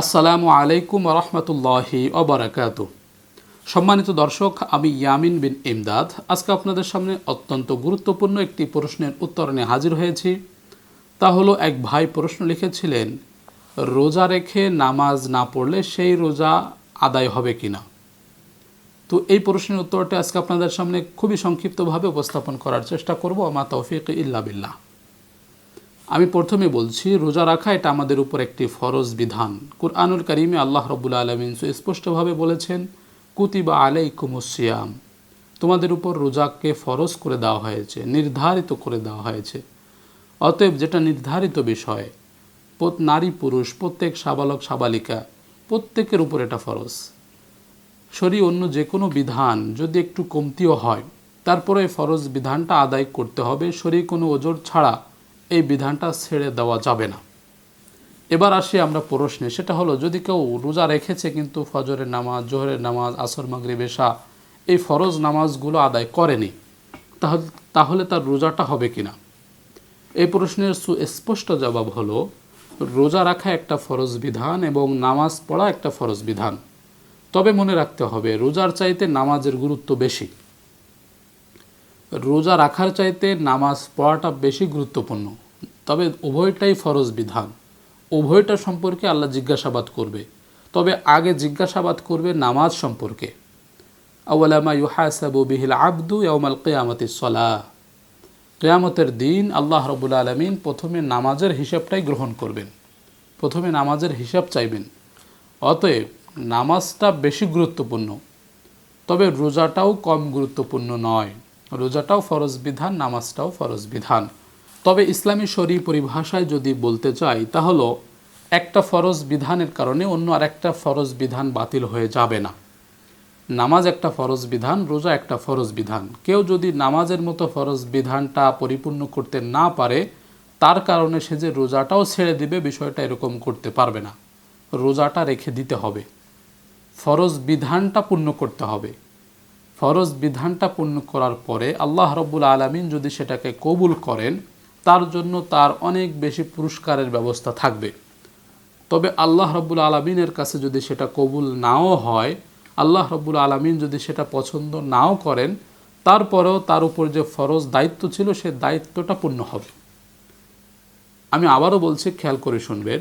আসসালামু আলাইকুম রহমতুল্লাহি অবরাকাত। সম্মানিত দর্শক, আমি ইয়ামিন বিন ইমদাদ। আজকে আপনাদের সামনে অত্যন্ত গুরুত্বপূর্ণ একটি প্রশ্নের উত্তর নিয়ে হাজির হয়েছি। তা হলো, এক ভাই প্রশ্ন লিখেছিলেন, রোজা রেখে নামাজ না পড়লে সেই রোজা আদায় হবে কি না তো এই প্রশ্নের উত্তরটা আজকে আপনাদের সামনে খুবই সংক্ষিপ্তভাবে উপস্থাপন করার চেষ্টা করব। আমা তৌফিক ইল্লা বিল্লাহ। আমি প্রথমে বলছি, রোজা রাখা এটা আমাদের উপর একটি ফরজ বিধান। কুরআনুল করিমে আল্লাহ রবুল আলমিন স্পষ্টভাবে বলেছেন, কুতিবা আলাইকুমুসিয়াম তোমাদের উপর রোজাকে ফরজ করে দেওয়া হয়েছে, নির্ধারিত করে দেওয়া হয়েছে। অতএব যেটা নির্ধারিত বিষয় নারী পুরুষ, প্রত্যেক সাবালক সাবালিকা, প্রত্যেকের উপর এটা ফরজ। শরী অন্য যে কোনো বিধান যদি একটু কমতিও হয়, তারপরে ফরজ বিধানটা আদায় করতে হবে। শরী কোনো ওজোর ছাড়া এই বিধানটা ছেড়ে দেওয়া যাবে না। এবার আসি আমরা প্রশ্নে, সেটা হলো, যদি কেউ রোজা রেখেছে কিন্তু ফজরের নামাজ, জোহরের নামাজ, আসর, মাগরিব, এশা, এই ফরজ নামাজগুলো আদায় করেনি তাহলে তাহলে তার রোজাটা হবে কিনা? এই প্রশ্নের সুস্পষ্ট জবাব হলো, রোজা রাখা একটা ফরজ বিধান এবং নামাজ পড়া একটা ফরজ বিধান। তবে মনে রাখতে হবে, রোজার চাইতে নামাজের গুরুত্ব বেশি। রোজা রাখার চাইতে নামাজ পড়াটা বেশি গুরুত্বপূর্ণ। তবে উভয়টাই ফরজ বিধান। উভয়টা সম্পর্কে আল্লাহ জিজ্ঞাসাবাদ করবে। তবে আগে জিজ্ঞাসাবাদ করবে নামাজ সম্পর্কে। আউলামা ইউহাসাবু বিহিল আব্দু ইয়ামাল কেয়ামতি সলাহ। কেয়ামতের দিন আল্লাহ রবুল আলমিন প্রথমে নামাজের হিসাবটাই গ্রহণ করবেন। প্রথমে নামাজের হিসাব চাইবেন। অতএব নামাজটা বেশি গুরুত্বপূর্ণ। তবে রোজাটাও কম গুরুত্বপূর্ণ নয়। রোজাটাও ফরজ বিধান, নামাজটাও ফরজ বিধান। তবে ইসলামী শরী পরিভাষায় যদি বলতে চাই, তা হলো একটা ফরজ বিধানের কারণে অন্য আরেকটা ফরজ বিধান বাতিল হয়ে যাবে না। নামাজ একটা ফরজ বিধান, রোজা একটা ফরজ বিধান। কেউ যদি নামাজের মতো ফরজ বিধানটা পরিপূর্ণ করতে না পারে, তার কারণে সে যে রোজাটাও ছেড়ে দিবে বিষয়টা এরকম করতে পারবে না। রোজাটা রেখে দিতে হবে। ফরজ বিধানটা পূর্ণ করতে হবে। ফরজ বিধানটা পূর্ণ করার পরে আল্লাহ রব্বুল আলমিন যদি সেটাকে কবুল করেন তার জন্য তার অনেক বেশি পুরস্কারের ব্যবস্থা থাকবে। তবে আল্লাহ রব্বুল আলমিনের কাছে যদি সেটা কবুল নাও হয়, আল্লাহ রব্বুল আলমিন যদি সেটা পছন্দ নাও করেন, তারপরেও তার উপর যে ফরজ দায়িত্ব ছিল, সে দায়িত্বটা পূর্ণ হবে। আমি আবারও বলছি, খেয়াল করে শুনবেন,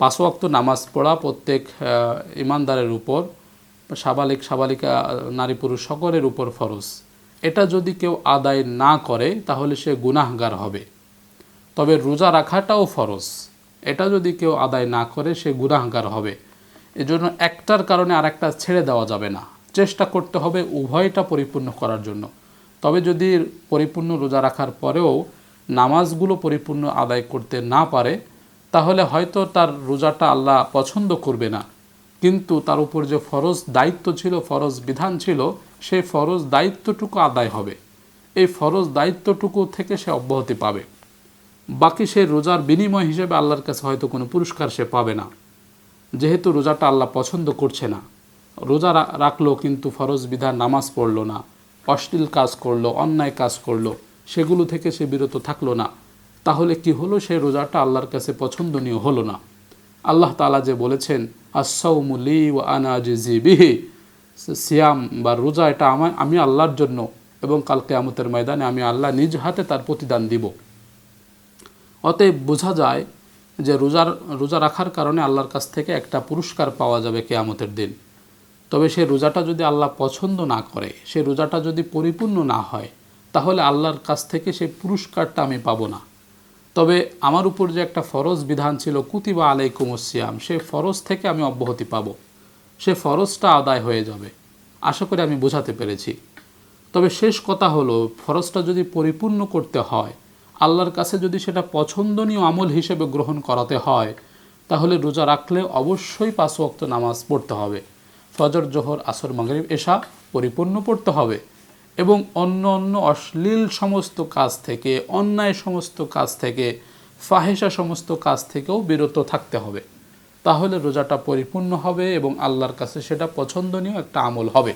পাঁচ নামাজ পড়া প্রত্যেক ইমানদারের উপর, সাবালিক, সাবালিকা, নারী পুরুষ সকলের উপর ফরজ। এটা যদি কেউ আদায় না করে, তাহলে সে গুনাহগার হবে। তবে রোজা রাখাটাও ফরজ। এটা যদি কেউ আদায় না করে, সে গুনাহগার হবে। এজন্য একটার কারণে আরেকটা ছেড়ে দেওয়া যাবে না। চেষ্টা করতে হবে উভয়টা পরিপূর্ণ করার জন্য। তবে যদি পরিপূর্ণ রোজা রাখার পরেও নামাজগুলো পরিপূর্ণ আদায় করতে না পারে, তাহলে হয়তো তার রোজাটা আল্লাহ পছন্দ করবে না। কিন্তু তার উপর যে ফরজ দায়িত্ব ছিল, ফরজ বিধান ছিল সেই ফরজ দায়িত্বটুকু আদায় হবে। এই ফরজ দায়িত্বটুকু থেকে সে অব্যাহতি পাবে। বাকি সে রোজার বিনিময় হিসেবে আল্লাহর কাছে হয়তো কোনো পুরস্কার সে পাবে না। যেহেতু রোজাটা আল্লাহ পছন্দ করছে না। রোজা রাখল কিন্তু ফরজ বিধান নামাজ পড়ল না, অশ্লীল কাজ করল, অন্যায় কাজ করল, সেগুলো থেকে সে বিরত থাকল না। তাহলে কি হলো? সে রোজাটা আল্লাহর কাছে পছন্দনীয় হলো না। আল্লাহ তালা যে বলেছেন আসাউমুলি ও আনাজি বিহি সিয়াম বা রোজা এটা আমার আমি আল্লাহর জন্য এবং কালকে আমতের ময়দানে আমি আল্লাহ নিজ হাতে তার প্রতিদান দিব। অতএব বোঝা যায় যে রোজার, রোজা রাখার কারণে আল্লাহর কাছ থেকে একটা পুরস্কার পাওয়া যাবে কেয়ামতের দিন। তবে সে রোজাটা যদি আল্লাহ পছন্দ না করে, সে রোজাটা যদি পরিপূর্ণ না হয়, তাহলে আল্লাহর কাছ থেকে সেই পুরস্কারটা আমি পাবো না। তবে আমার উপর যে একটা ফরজ বিধান ছিল, কুতিবা আলাইকুম সিয়াম, সে ফরজ থেকে আমি অব্যাহতি পাবো। সে ফরজটা আদায় হয়ে যাবে। আশা করি আমি বোঝাতে পেরেছি। তবে শেষ কথা হলো, ফরজটা যদি পরিপূর্ণ করতে হয় আল্লাহর কাছে যদি সেটা পছন্দনীয় আমল হিসেবে গ্রহণ করাতে হয়, তাহলে রোজা রাখলে অবশ্যই পাঁচ ওয়াক্ত নামাজ পড়তে হবে। ফজর, জোহর, আসর, মাগরিব, এশা পরিপূর্ণ পড়তে হবে এবং অন্য অন্য অশ্লীল সমস্ত কাজ থেকে, অন্যায় সমস্ত কাজ থেকে ফাহেসা সমস্ত কাজ থেকেও বিরত থাকতে হবে। তাহলে রোজাটা পরিপূর্ণ হবে এবং আল্লাহর কাছে সেটা পছন্দনীয় একটা আমল হবে।